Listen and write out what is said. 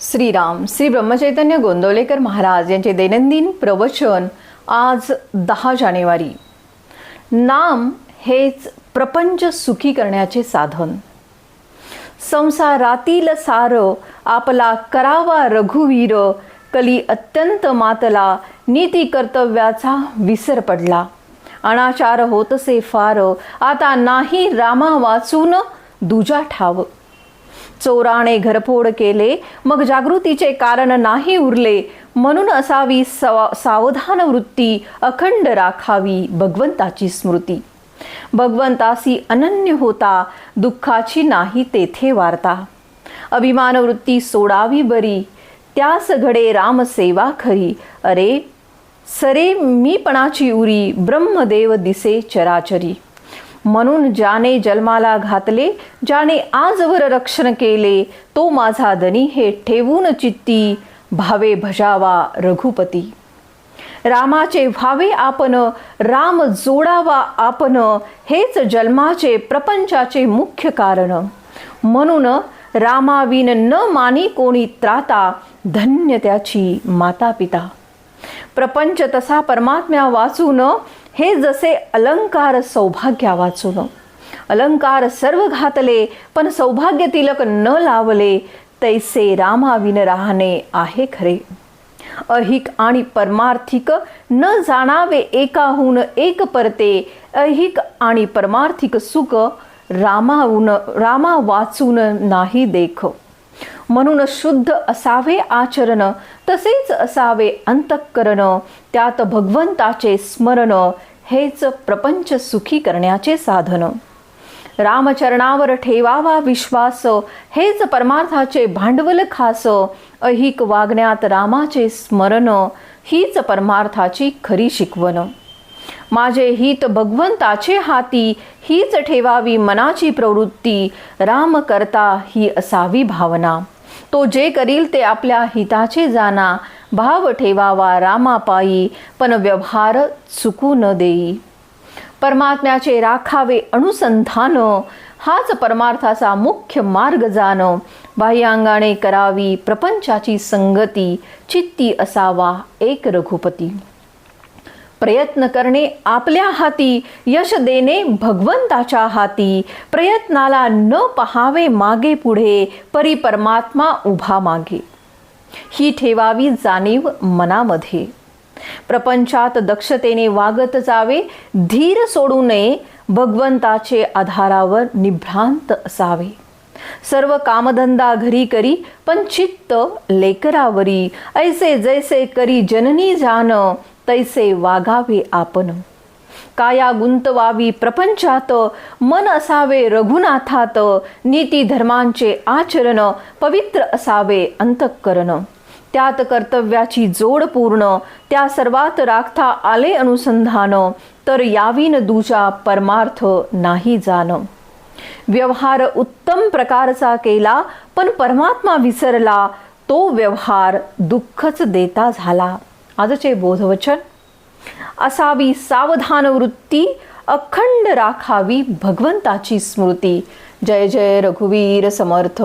श्रीराम श्री ब्रह्मचैतन्य गोंदवलेकर महाराज यांचे दैनंदिन प्रवचन आज दहा जानेवारी. नाम हेच प्रपंच सुखी करण्याचे साधन. संसारातील सार आपला करावा रघुवीर कली अत्यंत मातला नीती कर्तव्याचा विसर पडला. अनाचार होतसे फार आता नाही रामा वाचून दुजा ठाव. चोराने घरफोड केले. मग जागृतीचे कारण नाही उरले. म्हणून असावी सावधान वृत्ती अखंड राखावी भगवंताची स्मृती. भगवंतासी अनन्य होता दुःखाची नाही तेथे वार्ता. अभिमान वृत्ती सोडावी बरी त्यास घडे रामसेवा खरी. अरे सरे मीपणाची उरी ब्रह्मदेव दिसे चराचरी. म्हणून ज्याने जन्माला घातले ज्याने आजवर रक्षण केले तो माझा धनी हे ठेवून चित्ती. भावे भजावा रघुपती. रामाचे व्हावे आपण राम जोडावा आपण हेच जन्माचे प्रपंचाचे मुख्य कारण. म्हणून रामाविन न मानी कोणी त्राता धन्य त्याची माता पिता प्रपंच तसा परमात्म्या वाचून हे जसे अलंकार सौभाग्या वाचून अलंकार सर्व घातले पण सौभाग्य तिलक न लावले तैसे रामाविन राहणे आहे खरे. अहिक आणि परमार्थिक न जाणावे एकाहून एक परते अहिक आणि परमार्थिक सुख रामाहून रामा वाचून नाही देख. म्हणून शुद्ध असावे आचरण तसेच असावे अंतःकरण. त्यात भगवंताचे स्मरण हेच प्रपंच सुखी करण्याचे साधन. रामचरणावर ठेवावा विश्वास हेच परमार्थाचे भांडवल खास. अहिक वागण्यात रामाचे स्मरण हीच परमार्थाची खरी शिकवण. माझे हित भगवंताचे हाती हीच ठेवावी मनाची प्रवृत्ती. राम करता ही असावी भावना. तो जे करील ते आपल्या हिताचे जाना. भाव ठेवावा रामापायी पण व्यवहार चुकू न देई. परमात्म्याचे राखावे अनुसंधान. हाच परमार्थाचा मुख्य मार्ग जाण बाह्यांगाने करावी प्रपंचाची संगती. चित्ती असावा एक रघुपती. प्रयत्न करणे आपल्या हाती यश देणे भगवंताच्या हाती. प्रयत्नाला न पहावे मागे पुढे परी परमात्मा उभा मागे. ही ठेवावी जाणीव मनामध्ये. प्रपंचात दक्षतेने वागत जावे धीर सोडू नये भगवंताचे आधारावर निभ्रांत असावे. सर्व कामधंदा घरी करी पण चित्त लेकरावरी. ऐसे जैसे करी जननी जान तैसे वागावे आपण. काया गुंतवावी प्रपंचात मन असावे रघुनाथात. नीती धर्मांचे आचरण पवित्र असावे अंतःकरण. त्यात कर्तव्याची जोड पूर्ण त्या सर्वात राखता आले अनुसंधान. तर यावीन दुजा परमार्थ नाही जाण. व्यवहार उत्तम प्रकारचा केला पण परमात्मा विसरला तो व्यवहार दुःखच देता झाला. आजचे बोधवचन. असावी सावधान वृत्ती अखंड राखावी भगवंताची स्मृती. जय जय रघुवीर समर्थ.